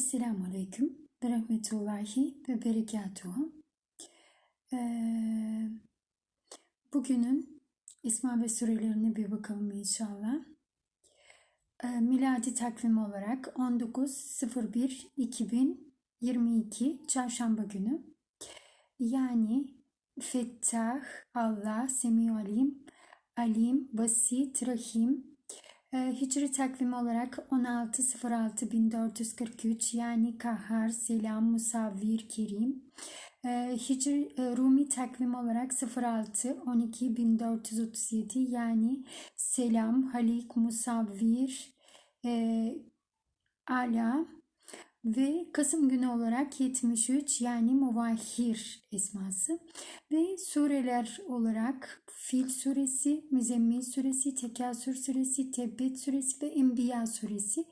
Esselamu Aleyküm ve Rahmetullahi ve Berekatuhu. Ee, bugünün İsmail ve sürelerine bir bakalım inşallah. Ee, miladi takvim olarak 19.01.2022 Çarşamba günü. Yani Fettah, Allah, Semiu Alim, Alim, Basit, Rahim, Hicri takvimi olarak 16.06.1443 yani Kahhar, Selam, Musavvir, Kerim. Ee, Hicri e, Rumi takvim olarak 06.12.1437 yani Selam, Halik, Musavvir, e, Ala ve Kasım günü olarak 73 yani Muvahhir esması. Ve sureler olarak Fil suresi, Müzemmil suresi, Tekasür suresi, Tebbet suresi ve Enbiya suresi